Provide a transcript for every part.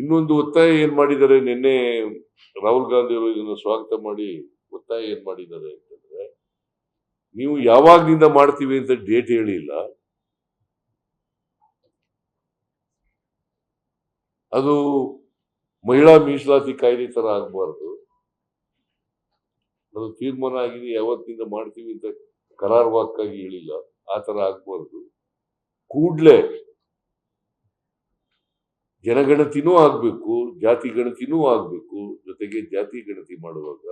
ಇನ್ನೊಂದು ಒತ್ತಾಯ ಏನ್ ಮಾಡಿದ್ದಾರೆ? ನಿನ್ನೆ ರಾಹುಲ್ ಗಾಂಧಿ ಅವರು ಇದನ್ನು ಸ್ವಾಗತ ಮಾಡಿ ಒತ್ತಾಯ ಏನ್ ಮಾಡಿದ್ದಾರೆ ಅಂತಂದ್ರೆ, ನೀವು ಯಾವಾಗ್ನಿಂದ ಮಾಡ್ತೀವಿ ಅಂತ ಡೇಟ್ ಹೇಳಿಲ್ಲ. ಅದು ಮಹಿಳಾ ಮೀಸಲಾತಿ ಕಾಯ್ದೆ ತರ ಆಗ್ಬಾರ್ದು. ಅದು ತೀರ್ಮಾನ ಆಗಿದೆ, ಯಾವತ್ತಿಂದ ಮಾಡ್ತೀವಿ ಅಂತ ಕರಾರುವಾಕ್ಕಾಗಿ ಹೇಳಿಲ್ಲ. ಆ ತರ ಆಗ್ಬಾರ್ದು. ಕೂಡ್ಲೆ ಜನಗಣತಿನೂ ಆಗ್ಬೇಕು ಜಾತಿ ಗಣತಿನೂ ಆಗ್ಬೇಕು. ಜೊತೆಗೆ ಜಾತಿ ಗಣತಿ ಮಾಡುವಾಗ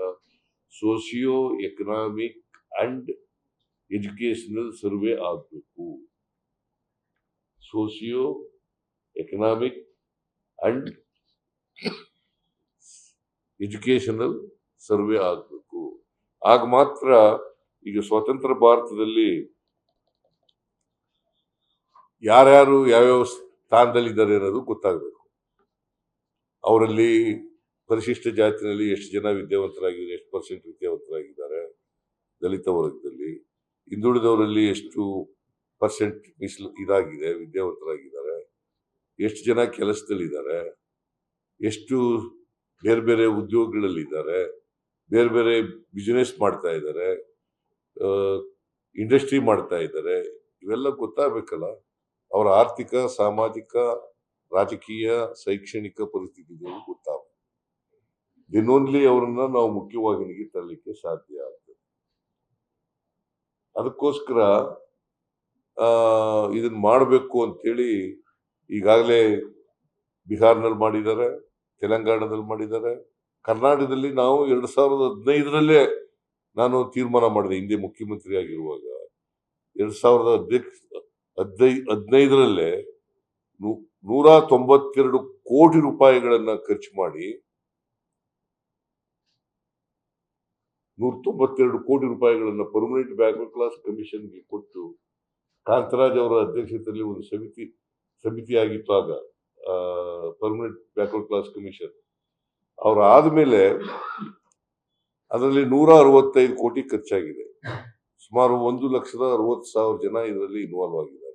socio economic and educational survey ಆಗ್ಬೇಕು. Socio economic and educational survey ಆಗ್ಬೇಕು. ಆಗ ಮಾತ್ರ ಈಗ ಸ್ವತಂತ್ರ ಭಾರತದಲ್ಲಿ ಯಾರ್ಯಾರು ಯಾವ್ಯಾವ ಸ್ಥಾನದಲ್ಲಿದ್ದಾರೆ ಅನ್ನೋದು ಗೊತ್ತಾಗಬೇಕು. ಅವರಲ್ಲಿ ಪರಿಶಿಷ್ಟ ಜಾತಿನಲ್ಲಿ ಎಷ್ಟು ಜನ ವಿದ್ಯಾವಂತರಾಗಿದ್ದಾರೆ, ಎಷ್ಟು ಪರ್ಸೆಂಟ್ ವಿದ್ಯಾವಂತರಾಗಿದ್ದಾರೆ, ದಲಿತ ವರ್ಗದಲ್ಲಿ. ಹಿಂದುಳಿದವರಲ್ಲಿ ಎಷ್ಟು ಪರ್ಸೆಂಟ್ ಮೀಸಲು ಇದಾಗಿದೆ, ವಿದ್ಯಾವಂತರಾಗಿದ್ದಾರೆ, ಎಷ್ಟು ಜನ ಕೆಲಸದಲ್ಲಿದ್ದಾರೆ, ಎಷ್ಟು ಬೇರೆ ಬೇರೆ ಉದ್ಯೋಗಗಳಲ್ಲಿದ್ದಾರೆ, ಬೇರೆ ಬೇರೆ ಬಿಸಿನೆಸ್ ಮಾಡ್ತಾ ಇದ್ದಾರೆ ಇಂಡಸ್ಟ್ರಿ ಮಾಡ್ತಾ ಇದ್ದಾರೆ, ಇವೆಲ್ಲ ಗೊತ್ತಾಗಬೇಕಲ್ಲ. ಅವರ ಆರ್ಥಿಕ, ಸಾಮಾಜಿಕ, ರಾಜಕೀಯ, ಶೈಕ್ಷಣಿಕ ಪರಿಸ್ಥಿತಿಗಳು ಗೊತ್ತಾಗುತ್ತೆ. ದಿನೋನ್ಲಿ ಅವರನ್ನ ನಾವು ಮುಖ್ಯವಾಹಿನಿಗೆ ತರಲಿಕ್ಕೆ ಸಾಧ್ಯ ಆಗ್ತದೆ. ಅದಕ್ಕೋಸ್ಕರ ಇದನ್ನ ಮಾಡಬೇಕು ಅಂತೇಳಿ ಈಗಾಗಲೇ ಬಿಹಾರ್ನಲ್ಲಿ ಮಾಡಿದ್ದಾರೆ ತೆಲಂಗಾಣದಲ್ಲಿ ಮಾಡಿದ್ದಾರೆ, ಕರ್ನಾಟಕದಲ್ಲಿ ನಾವು ಎರಡ್ ಸಾವಿರದ ಹದಿನೈದರಲ್ಲೇ ನಾನು ತೀರ್ಮಾನ ಮಾಡಿದೆ, ಹಿಂದೆ ಮುಖ್ಯಮಂತ್ರಿ ಆಗಿರುವಾಗ. ಎರಡ್ ಸಾವಿರದ ಅಧ್ಯಕ್ಷ ಹದಿನೈ, ಹದಿನೈದರಲ್ಲೇ ನೂರ ತೊಂಬತ್ತೆರಡು ಕೋಟಿ ರೂಪಾಯಿಗಳನ್ನ ಖರ್ಚು ಮಾಡಿ ನೂರ ತೊಂಬತ್ತೆರಡು ಕೋಟಿ ರೂಪಾಯಿಗಳನ್ನ ಪರ್ಮನೆಂಟ್ ಬ್ಯಾಕ್ವರ್ಡ್ ಕ್ಲಾಸ್ ಕಮಿಷನ್ಗೆ ಕೊಟ್ಟು ಕಾಂತರಾಜ್ ಅವರ ಅಧ್ಯಕ್ಷತೆಯಲ್ಲಿ ಒಂದು ಸಮಿತಿ ಸಮಿತಿ ಆಗಿತ್ತು ಆಗ ಪರ್ಮನೆಂಟ್ ಬ್ಯಾಕ್ವರ್ಡ್ ಕ್ಲಾಸ್ ಕಮಿಷನ್ ಅವ್ರು ಆದಮೇಲೆ ಅದರಲ್ಲಿ ನೂರ ಅರವತ್ತೈದು ಕೋಟಿ ಖರ್ಚಾಗಿದೆ. ಸುಮಾರು ಒಂದು ಲಕ್ಷದ ಅರವತ್ತು ಸಾವಿರ ಜನ ಇದರಲ್ಲಿ ಇನ್ವಾಲ್ವ್ ಆಗಿದ್ದಾರೆ.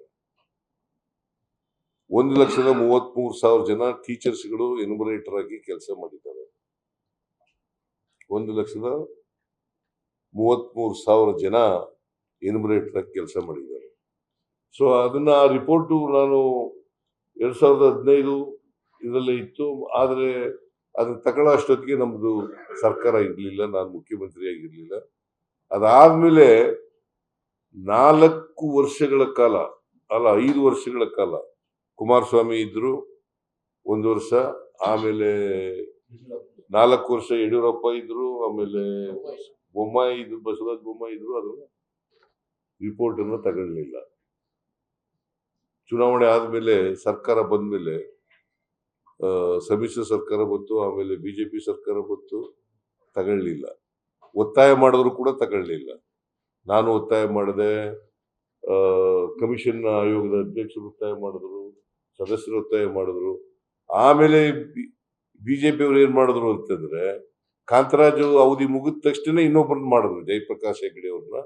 ಒಂದು ಲಕ್ಷದ ಮೂವತ್ಮೂರು ಸಾವಿರ ಜನ ಟೀಚರ್ಸ್ಗಳು ಎನ್ಯುಮರೇಟರ್ ಆಗಿ ಕೆಲಸ ಮಾಡಿದ್ದಾರೆ. ಒಂದು ಲಕ್ಷದ ಮೂವತ್ಮೂರು ಸಾವಿರ ಜನ ಎನ್ಯುಮರೇಟರ್ ಆಗಿ ಕೆಲಸ ಮಾಡಿದ್ದಾರೆ. ಸೊ ಅದನ್ನ ಆ ರಿಪೋರ್ಟು ನಾನು ಎರಡು ಸಾವಿರದ ಹದಿನೈದು ಇದರಲ್ಲೇ ಇತ್ತು. ಆದರೆ ಅದನ್ನ ತಗೊಳ್ಳೋ ಅಷ್ಟೊತ್ತಿಗೆ ನಮ್ದು ಸರ್ಕಾರ ಇರಲಿಲ್ಲ, ನಾನು ಮುಖ್ಯಮಂತ್ರಿ ಆಗಿರ್ಲಿಲ್ಲ. ಅದಾದ್ಮೇಲೆ ನಾಲ್ಕು ವರ್ಷಗಳ ಕಾಲ, ಅಲ್ಲ ಐದು ವರ್ಷಗಳ ಕಾಲ ಕುಮಾರಸ್ವಾಮಿ ಇದ್ರು ಒಂದು ವರ್ಷ, ಆಮೇಲೆ ನಾಲ್ಕು ವರ್ಷ ಯಡಿಯೂರಪ್ಪ ಇದ್ರು, ಆಮೇಲೆ ಬೊಮ್ಮಾಯಿ ಇದ್ರು, ಬಸವರಾಜ್ ಬೊಮ್ಮಾಯಿ ಇದ್ರು, ಅದು ರಿಪೋರ್ಟ್ ಅನ್ನು ತಗೊಳ್ಳಿಲ್ಲ ಚುನಾವಣೆ ಆದ್ಮೇಲೆ ಸರ್ಕಾರ ಬಂದ್ಮೇಲೆ ಸಮ್ಮಿಶ್ರ ಸರ್ಕಾರ ಬಂತು, ಆಮೇಲೆ ಬಿಜೆಪಿ ಸರ್ಕಾರ ಬಂತು ತಗೊಳ್ಳಿಲ್ಲ ಒತ್ತಾಯ ಮಾಡಿದ್ರು ಕೂಡ ತಗೊಳ್ಳಿಲ್ಲ ನಾನು ಒತ್ತಾಯ ಮಾಡಿದೆ ಕಮಿಷನ್ ಆಯೋಗದ ಅಧ್ಯಕ್ಷರು ಒತ್ತಾಯ ಮಾಡಿದ್ರು ಸದಸ್ಯರು ಒತ್ತಾಯ ಮಾಡಿದ್ರು. ಆಮೇಲೆ ಬಿಜೆಪಿ ಅವರು ಏನ್ ಮಾಡಿದ್ರು ಅಂತಂದ್ರೆ, ಕಾಂತರಾಜು ಅವಧಿ ಮುಗಿದ ತಕ್ಷಣ ಇನ್ನೊಬ್ಬರನ್ನ ಮಾಡಿದ್ರು, ಜಯಪ್ರಕಾಶ್ ಹೆಗ್ಡೆ ಅವ್ರನ್ನ.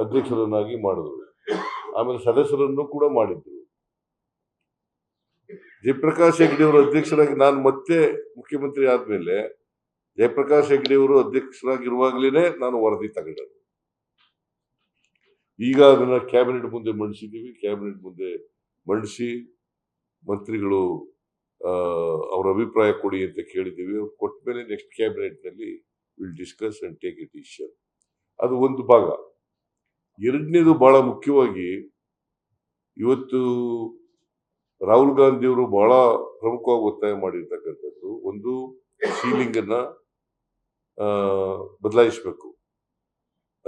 ಅಧ್ಯಕ್ಷರನ್ನಾಗಿ ಮಾಡಿದ್ರು. ಆಮೇಲೆ ಸದಸ್ಯರನ್ನು ಕೂಡ ಮಾಡಿದ್ರು. ಜಯಪ್ರಕಾಶ್ ಹೆಗ್ಡೆ ಅವರು ಅಧ್ಯಕ್ಷರಾಗಿ ನಾನು ಮತ್ತೆ ಮುಖ್ಯಮಂತ್ರಿ ಆದಮೇಲೆ ಜಯಪ್ರಕಾಶ್ ಹೆಗ್ಡೆ ಅವರು ಅಧ್ಯಕ್ಷರಾಗಿರುವಾಗಲೇ ನಾನು ವರದಿ ತಗೊಂಡದ್ದು. ಈಗ ಅದನ್ನ ಕ್ಯಾಬಿನೆಟ್ ಮುಂದೆ ಮಂಡಿಸಿದ್ದೀವಿ. ಕ್ಯಾಬಿನೆಟ್ ಮುಂದೆ ಮಂಡಿಸಿ ಮಂತ್ರಿಗಳು ಅವರ ಅಭಿಪ್ರಾಯ ಕೊಡಿ ಅಂತ ಕೇಳಿದ್ದೀವಿ. ಅವ್ರು ಕೊಟ್ಟ ಮೇಲೆ next ಕ್ಯಾಬಿನೆಟ್ನಲ್ಲಿ will discuss and take a decision ಅದು ಒಂದು ಭಾಗ. ಎರಡನೇದು ಬಹಳ ಮುಖ್ಯವಾಗಿ ಇವತ್ತು ರಾಹುಲ್ ಗಾಂಧಿಯವರು ಬಹಳ ಪ್ರಮುಖವಾಗಿ ಒತ್ತಾಯ ಮಾಡಿರ್ತಕ್ಕಂಥದ್ದು. ಒಂದು ಸೀಲಿಂಗನ್ನು ಬದಲಾಯಿಸಬೇಕು.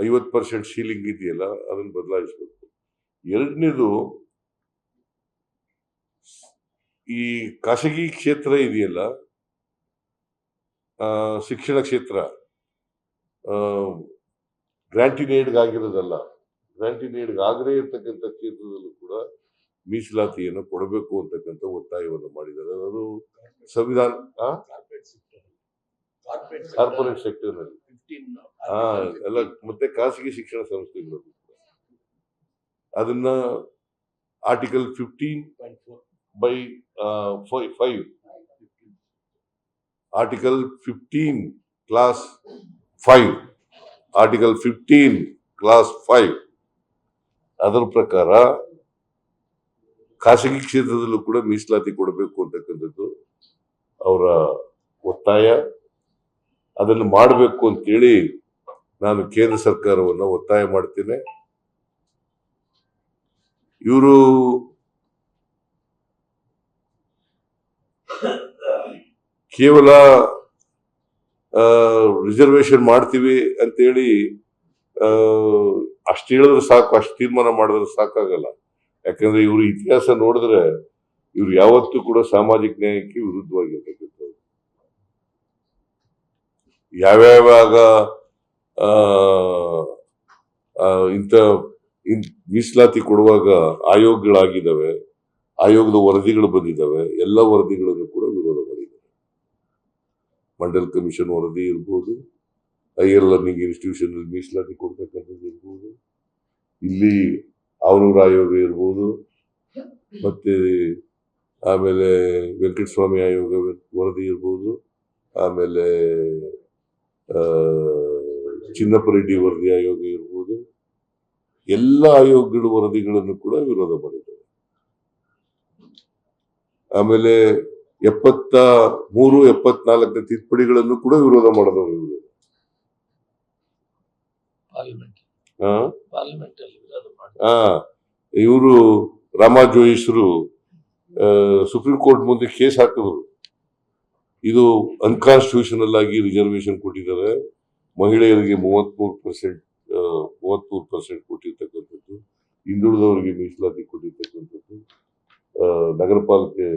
ಐವತ್ತು ಪರ್ಸೆಂಟ್ ಸೀಲಿಂಗ್ ಇದೆಯಲ್ಲ ಅದನ್ನ ಬದಲಾಯಿಸಬೇಕು. ಎರಡನೇದು ಈ ಖಾಸಗಿ ಕ್ಷೇತ್ರ ಇದೆಯಲ್ಲ ಆ, ಶಿಕ್ಷಣ ಕ್ಷೇತ್ರ ಗ್ರ್ಯಾಂಟಿನೇಡ್ಗಾಗಿರೋದಲ್ಲ ಆಗದೇ ಇರ್ತಕ್ಕಂಥ ಕ್ಷೇತ್ರದಲ್ಲೂ ಕೂಡ ಮೀಸಲಾತಿಯನ್ನು ಕೊಡಬೇಕು ಅಂತಕ್ಕಂಥ ಒತ್ತಾಯವನ್ನು ಮಾಡಿದ್ದಾರೆ. ಅದು ಸಂವಿಧಾನ ಕಾರ್ಪೊರೇಟ್ ಸೆಕ್ಟರ್ ಎಲ್ಲ ಮತ್ತೆ ಖಾಸಗಿ ಶಿಕ್ಷಣ ಸಂಸ್ಥೆಗಳು. ಅದನ್ನ article fifteen by five article fifteen clause five article fifteen clause five. ಅದರ ಪ್ರಕಾರ ಖಾಸಗಿ ಕ್ಷೇತ್ರದಲ್ಲೂ ಕೂಡ ಮೀಸಲಾತಿ ಕೊಡಬೇಕು ಅಂತಕ್ಕಂಥದ್ದು ಅವರ ಒತ್ತಾಯ. ಅದನ್ನು ಮಾಡಬೇಕು ಅಂತೇಳಿ ನಾನು ಕೇಂದ್ರ ಸರ್ಕಾರವನ್ನು ಒತ್ತಾಯ ಮಾಡ್ತೇನೆ. ಇವರು ಕೇವಲ ರಿಸರ್ವೇಶನ್ ಮಾಡ್ತೀವಿ ಅಂತೇಳಿ ಅಷ್ಟು ಹೇಳಿದ್ರೆ ಸಾಕು, ಅಷ್ಟು ತೀರ್ಮಾನ ಮಾಡಿದ್ರೆ ಸಾಕಾಗಲ್ಲ. ಯಾಕಂದ್ರೆ ಇವರು ಇತಿಹಾಸ ನೋಡಿದ್ರೆ ಇವ್ರು ಯಾವತ್ತೂ ಕೂಡ ಸಾಮಾಜಿಕ ನ್ಯಾಯಕ್ಕೆ ವಿರುದ್ಧವಾಗಿರ್ತಕ್ಕಂಥವ್ರು ಯಾವ್ಯಾವಾಗ ಇಂಥ ಇನ್- ಮೀಸಲಾತಿ ಕೊಡುವಾಗ ಆಯೋಗಗಳಾಗಿದ್ದಾವೆ, ಆಯೋಗದ ವರದಿಗಳು ಬಂದಿದ್ದಾವೆ, ಎಲ್ಲ ವರದಿಗಳನ್ನು ಕೂಡ ವಿರೋಧ ಮಾಡಿದ್ದಾರೆ. ಮಂಡಲ್ ಕಮಿಷನ್ ವರದಿ ಇರ್ಬೋದು ಹೈಯರ್ ಲರ್ನಿಂಗ್ ಇನ್ಸ್ಟಿಟ್ಯೂಷನ್ ಮೀಸಲಾತಿ ಕೊಡ್ತಕ್ಕಂಥದ್ದು ಇರ್ಬೋದು, ಇಲ್ಲಿ ಅವನೂರ ಆಯೋಗ ಇರ್ಬೋದು, ಮತ್ತೆ ಆಮೇಲೆ ವೆಂಕಟಸ್ವಾಮಿ ಆಯೋಗ ವರದಿ ಇರ್ಬೋದು, ಆಮೇಲೆ ಚಿನ್ನಪ್ಪ ರೆಡ್ಡಿ ವರದಿ ಆಯೋಗ ಇರ್ಬೋದು. ಎಲ್ಲ ಆಯೋಗಗಳ ವರದಿಗಳನ್ನು ಕೂಡ ವಿರೋಧ ಮಾಡಿದ್ದಾರೆ. ಆಮೇಲೆ ಎಪ್ಪತ್ತ ಮೂರು ಎಪ್ಪತ್ನಾಲ್ಕನೇ ತಿದ್ದುಪಡಿಗಳನ್ನು ಕೂಡ ವಿರೋಧ ಮಾಡಿದವರು ಇವರು. ಆ? ಇವರು ರಾಮಾ ಜೋಯಿಸರು ಸುಪ್ರೀಂ ಕೋರ್ಟ್ ಮುಂದೆ ಕೇಸ್ ಹಾಕಿದ್ರು. ಇದು ಅನ್ಕಾನ್ಸ್ಟಿಟ್ಯೂಷನಲ್ ಆಗಿ ರಿಸರ್ವೇಶನ್ ಕೊಟ್ಟಿದ್ದಾರೆ. ಮಹಿಳೆಯರಿಗೆ ಮೂವತ್ಮೂರು ಪರ್ಸೆಂಟ್ ಮೂವತ್ಮೂರು ಪರ್ಸೆಂಟ್ ಕೊಟ್ಟಿರ್ತಕ್ಕಂಥದ್ದು. ಹಿಂದುಳಿದವರಿಗೆ ಮೀಸಲಾತಿ ಕೊಟ್ಟಿರ್ತಕ್ಕಂಥದ್ದು. ನಗರ ಪಾಲಿಕೆ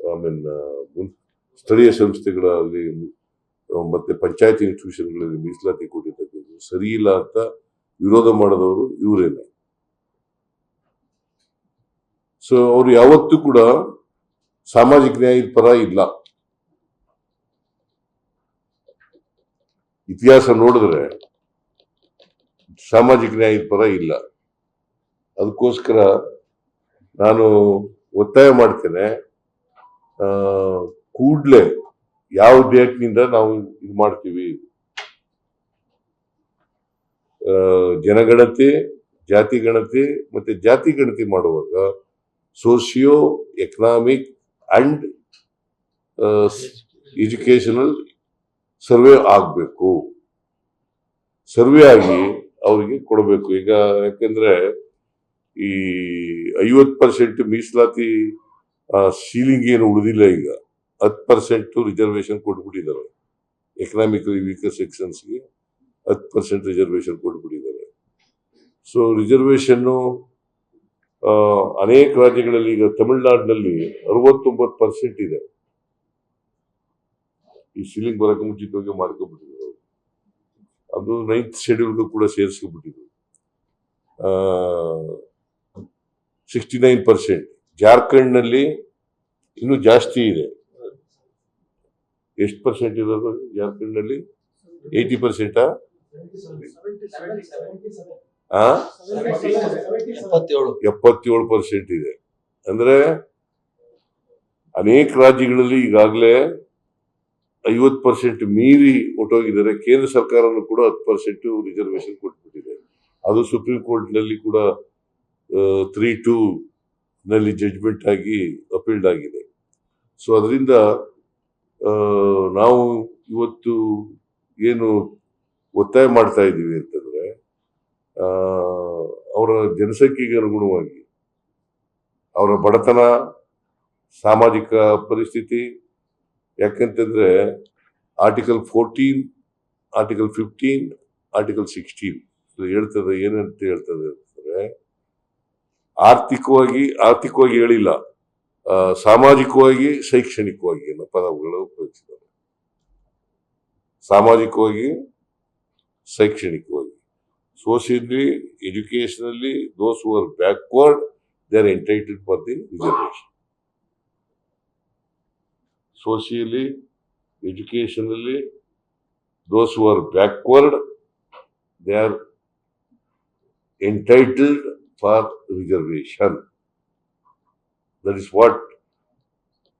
ಐ ಮೀನ್, ಸ್ಥಳೀಯ ಸಂಸ್ಥೆಗಳಲ್ಲಿ ಮತ್ತೆ ಪಂಚಾಯತ್ ಇನ್ಸ್ಟಿಟ್ಯೂಷನ್ಗಳಲ್ಲಿ ಮೀಸಲಾತಿ ಕೊಟ್ಟಿರ್ತಕ್ಕಂಥದ್ದು. ಸರಿ ಇಲ್ಲ ಅಂತ ವಿರೋಧ ಮಾಡಿದವರು ಇವರೇನೆ. ಸೊ ಅವರು ಯಾವತ್ತೂ ಕೂಡ ಸಾಮಾಜಿಕ ನ್ಯಾಯದ ಪರ ಇಲ್ಲ. ಇತಿಹಾಸ ನೋಡಿದ್ರೆ ಸಾಮಾಜಿಕ ನ್ಯಾಯದ ಪರ ಇಲ್ಲ. ಅದಕ್ಕೋಸ್ಕರ ನಾನು ಒತ್ತಾಯ ಮಾಡ್ತೇನೆ. ಕೂಡ್ಲೆ ಯಾವ ಡೇಟ್ನಿಂದ ನಾವು ಇದು ಮಾಡ್ತೀವಿ? ಜನಗಣತಿ, ಜಾತಿ ಗಣತಿ ಮತ್ತೆ ಜಾತಿ ಗಣತಿ ಮಾಡುವಾಗ socio economic and educational survey ಆಗಬೇಕು. ಸರ್ವೆ ಆಗಿ ಅವರಿಗೆ ಕೊಡಬೇಕು. ಈಗ ಯಾಕೆಂದ್ರೆ ಈ ಐವತ್ ಪರ್ಸೆಂಟ್ ಮೀಸಲಾತಿ ಸೀಲಿಂಗ್ ಏನು ಉಳಿದಿಲ್ಲ ಈಗ. ಹತ್ತು ಪರ್ಸೆಂಟ್ ರಿಸರ್ವೇಶನ್ ಕೊಟ್ಬಿಟ್ಟಿದ್ದಾರೆ. ಎಕನಾಮಿಕಲಿ ವೀಕರ್ ಸೆಕ್ಷನ್ಸ್ಗೆ ಹತ್ತು ಪರ್ಸೆಂಟ್ ರಿಸರ್ವೇಶನ್ ಕೊಟ್ಬಿಟ್ಟಿದ್ದಾರೆ. ಸೊ ರಿಸರ್ವೇಶನ್ನು ಅನೇಕ ರಾಜ್ಯಗಳಲ್ಲಿ ಈಗ ತಮಿಳುನಾಡಿನಲ್ಲಿ ಅರವತ್ತೊಂಬತ್ತು ಪರ್ಸೆಂಟ್ ಇದೆ. ಈ ಸೀಲಿಂಗ್ ಬರಕ್ಕೆ ಮುಂಚಿತವಾಗಿ ಮಾಡ್ಕೊಂಡ್ಬಿಟ್ಟಿದ್ರು ಅವರು. ಅದು ನೈನ್ತ್ ಶೆಡ್ಯೂಲ್ ಕೂಡ ಸೇರಿಸ್ಕೊಂಡ್ಬಿಟ್ಟಿದ್ರು ಸಿಕ್ಸ್ಟಿ ನೈನ್ ಪರ್ಸೆಂಟ್ ಜಾರ್ಖಂಡ್ನಲ್ಲಿ ಇನ್ನೂ ಜಾಸ್ತಿ ಇದೆ. ಎಷ್ಟು ಪರ್ಸೆಂಟ್ ಇರೋದು ಜಾರ್ಖಂಡ್ನಲ್ಲಿ? ಏಯ್ಟಿ ಪರ್ಸೆಂಟಾ ಎಪ್ಪತ್ತೇಳು. ಪರ್ಸೆಂಟ್ ಇದೆ. ಅಂದ್ರೆ ಅನೇಕ ರಾಜ್ಯಗಳಲ್ಲಿ ಈಗಾಗಲೇ ಐವತ್ತು ಪರ್ಸೆಂಟ್ ಮೀರಿ ಹೊಟ್ಟೋಗಿದ್ದಾರೆ ಕೇಂದ್ರ ಸರ್ಕಾರನು ಕೂಡ ಹತ್ತು ಪರ್ಸೆಂಟ್ ರಿಸರ್ವೇಶನ್ ಕೊಟ್ಬಿಟ್ಟಿದೆ. ಅದು ಸುಪ್ರೀಂ ಕೋರ್ಟ್ನಲ್ಲಿ ಕೂಡ ತ್ರೀ ಟೂ ನಲ್ಲಿ ಜಡ್ಜ್ಮೆಂಟ್ ಆಗಿ ಅಪೀಲ್ಡ್ ಆಗಿದೆ. ಸೊ ಅದರಿಂದ ನಾವು ಇವತ್ತು ಏನು ಒತ್ತಾಯ ಮಾಡ್ತಾ ಇದ್ದೀವಿ ಅಂತಂದ್ರೆ ಅವರ ಜನಸಂಖ್ಯೆಗೆ ಅನುಗುಣವಾಗಿ ಅವರ ಬಡತನ, ಸಾಮಾಜಿಕ ಪರಿಸ್ಥಿತಿ ಯಾಕಂತಂದ್ರೆ article fourteen article fifteen article sixteen ಹೇಳ್ತದೆ, ಏನಂತ ಹೇಳ್ತದೆ ಅಂತಂದ್ರೆ, ಆರ್ಥಿಕವಾಗಿ ಆರ್ಥಿಕವಾಗಿ ಹೇಳಿಲ್ಲ. ಸಾಮಾಜಿಕವಾಗಿ, ಶೈಕ್ಷಣಿಕವಾಗಿ ಅನ್ನೋ ಪದಗಳು ಉಪಯೋಗಿಸಿದ್ದಾರೆ. ಸಾಮಾಜಿಕವಾಗಿ, ಶೈಕ್ಷಣಿಕವಾಗಿ. Socially educationally those who are backward they are entitled for the reservation. Socially, educationally, those who are backward, they are entitled for reservation. That is what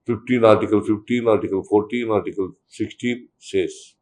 15 article 15 article 14 article 16 says